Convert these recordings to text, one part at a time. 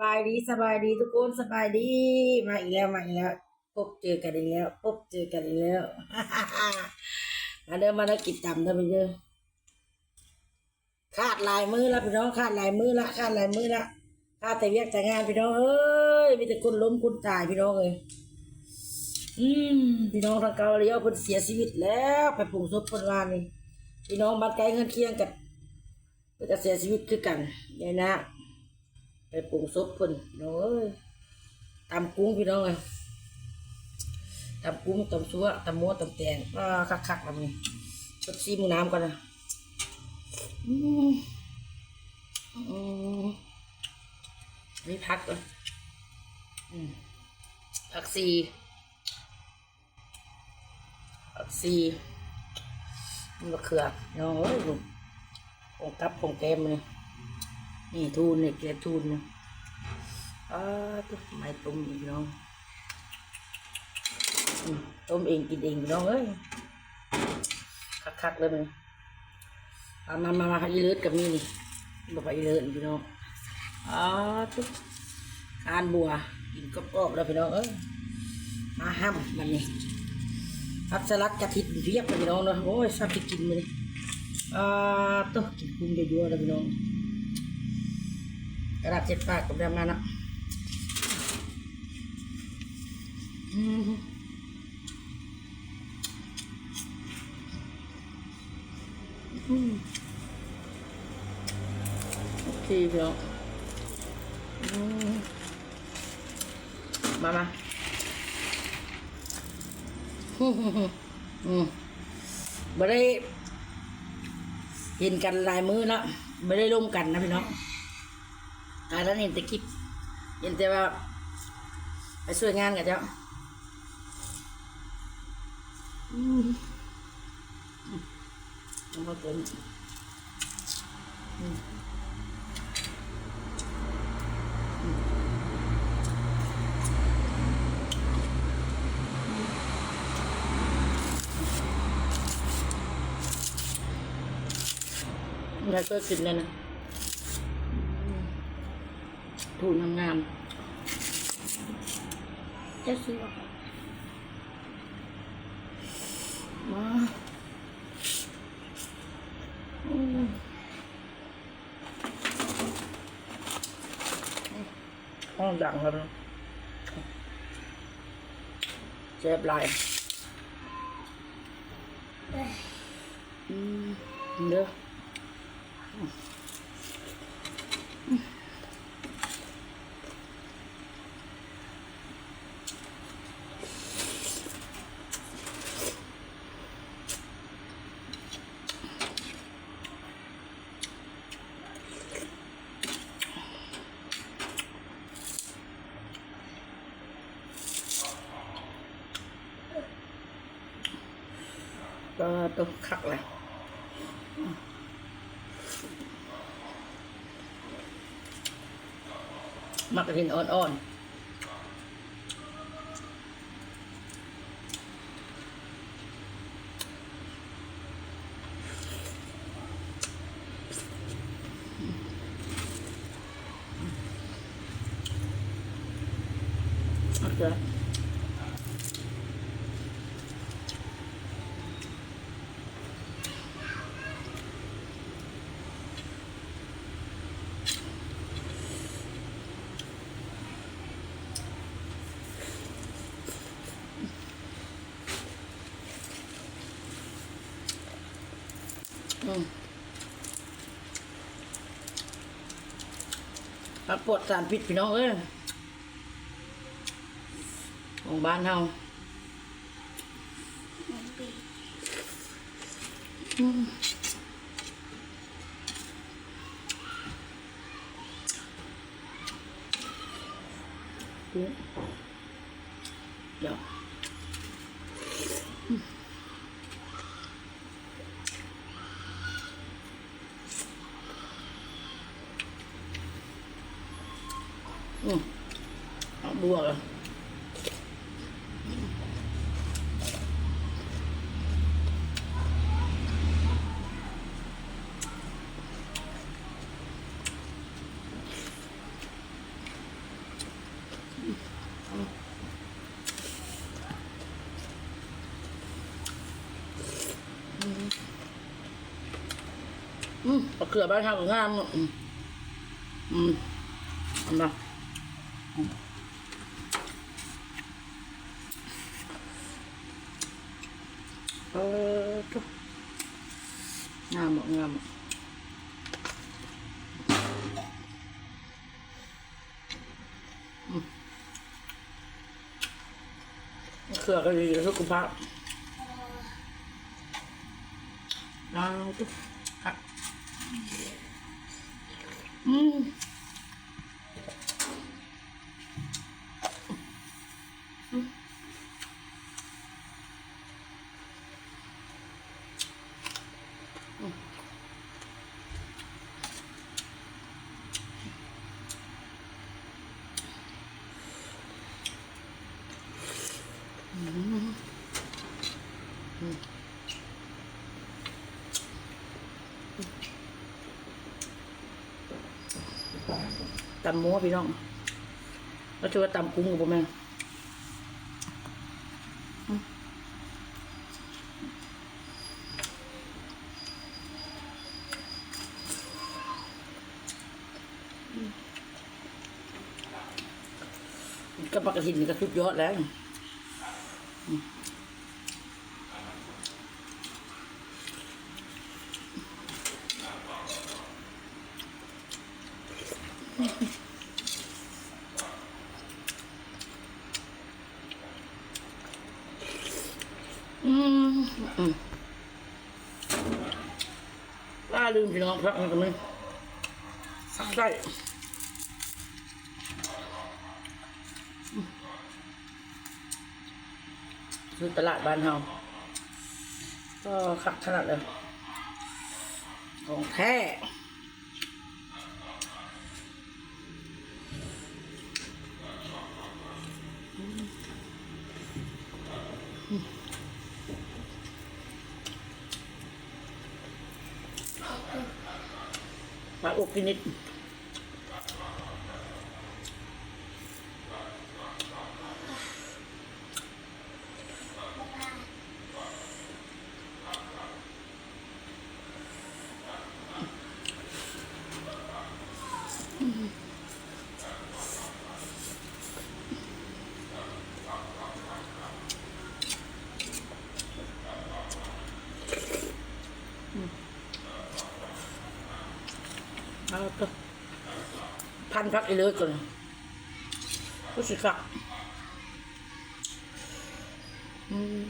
บายดีสบายดีทุกคนสบายดีมาอีกแล้วมาอีกแล้วพบเจอกันอีกแล้วพบเจอกันอีกแล้วมาเดินมาแล้วกินตำเด้อไปเด้อขาดลายมือละพี่น้องขาดลายมือละขาดลายมือละขาดแต่เวียกแต่งานพี่น้องเอ้ยมีแต่คนล้มคนตายพี่น้องเอ้ยอืมพี่น้องทางเกาหลีเอาคนเสียชีวิตแล้วไปปรุงศพคนวานนี่พี่น้องบ้านไกลเงินเคียงกับเพิ่นก็เสียชีวิตคือกันยายนะ ไปปรุงซุปเพิ่นน้อยตำกุ้งพี่น้องเอ้ยตำกุ้งตำซัวตำมัวตำแตงอ่าคักๆแบบนี้สดซีมือน้ำก่อนนะนี่พักก่อนผักซีผักซีมะเขือน้องเอ้ยลูกผงกับผงแก้มเลย นี่ทูนนี่เกล็ดทูนนี่อ่าตุ๊ไม่ต้มอีกน้องต้มเองกินเองน้องเอ้ยคักๆเลยมันเอามามามาอีเลิศกับนี่นี่บอกไปอีเลิศพี่น้องอ่าตุ๊ทานบัวกินกรอบๆแล้วพี่น้องเอ้ยมาห้ำมันนี่พักสลัดกระถินเพียบเลยพี่น้องเนาะโอ้ยชอบที่กินมันนี่อ่าตุ๊กินกุ้งเยอะๆแล้วพี่น้อง ระดาษเจ็ดปากกับดำมานะอืมอืมโอเคพี่น้องอืมมามาอืมอืมบ่ได้เห็นกันหลายมือแล้วไม่ได้ร่วมกันนะพี่น้อง ตายแล้วเห็นแต่คลิปเห็นแต่ว่า ไปช่วยงานกับเจ้าอืมมามาเติมอืมอืมแล้วก็กินแล้วนะ ถูกงามๆจะซื้อออกมาอืมห้องดังแล้วเจ็บหลายอืมเด้อ ก็ ต้องคักเลยมักกินอ่อนๆโอเคอืม มาปวดสารพิษพี่น้องเอ้ยของบ้านเฮาอืม ลวกอืมปลาเกลือบ้านทางงามอืมอืมอันนั้น งามบอกงามบอกอืมเครือก็ดีสุขภาพเอาทุกครับ อืม ตำหมูพี่น้องแล้วช่วยตำกุ้งกับผมแม่อืมกับปลากระถินนี่ก็สุดยอดแล้วอืมอืมอืมล่าลืม พี่น้องครับมันก็ไม่ใช่อืมคือตลาดบ้านเฮาก็ขับขนาดเลยของแท้ ปลาอกกินิด นพักอีเลิศก่อนรู้สึกค่ะอืม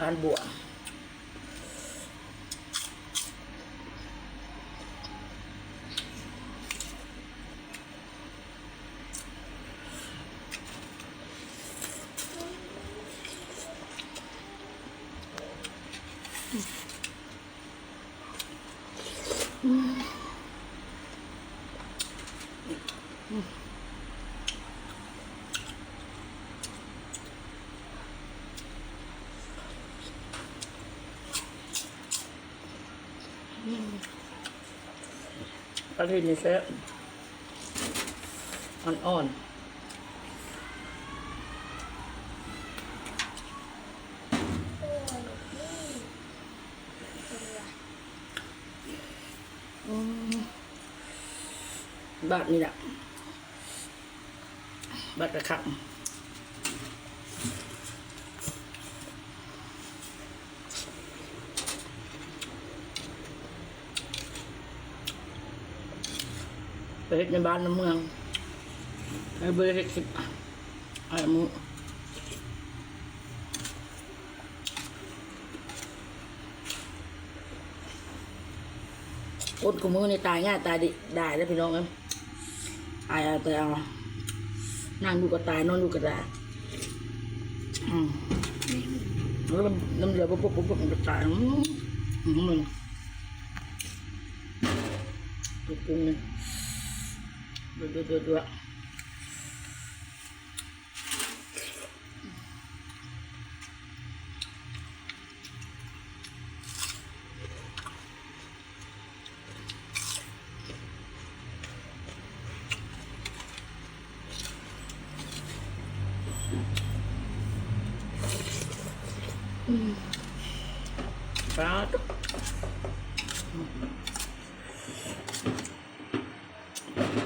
การบวช ระถิ่นนี่เซฟอ่อนๆอืมบาทนี่แหละบาทกระขัง ไปเฮ็ดในบ้านในเมืองไปเบอร์เฮ็ดสิบไอ้หมูคนกูมือในตายง่ายตายดิได้แล้วพี่น้องเอ้ยอายเอาแต่เอานั่งดูก็ตายนอนดูก็ได้อืมแล้วน้ำเหลือปุ๊บปุ๊บปุ๊บปุ๊บมันก็ตายอืมอืมมันตัวปรุงเนี่ย Tutup dua.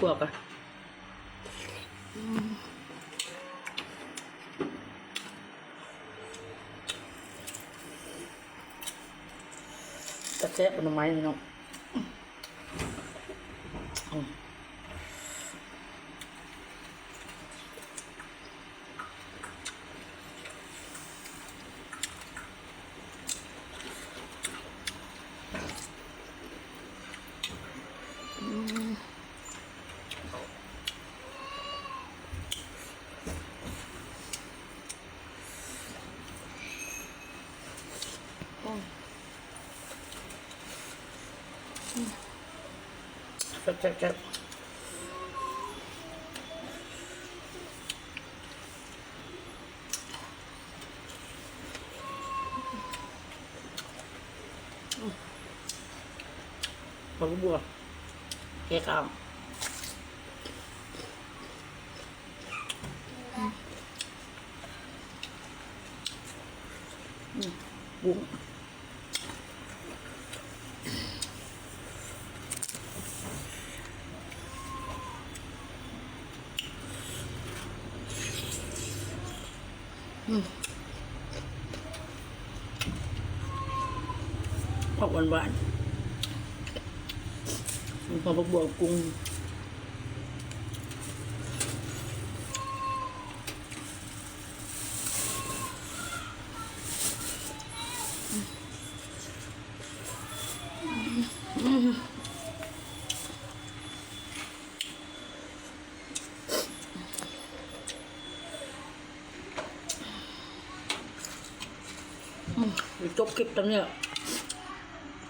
พวกอะจะแซ่บเป็นไม้พี่น้องอืม แซ่บแซ่บแซ่บผักบัวเค้กข้าวอืมบุ้ง ผักหวานหวานๆผักบัวกุ้งจบคลิปตรงเนี้ย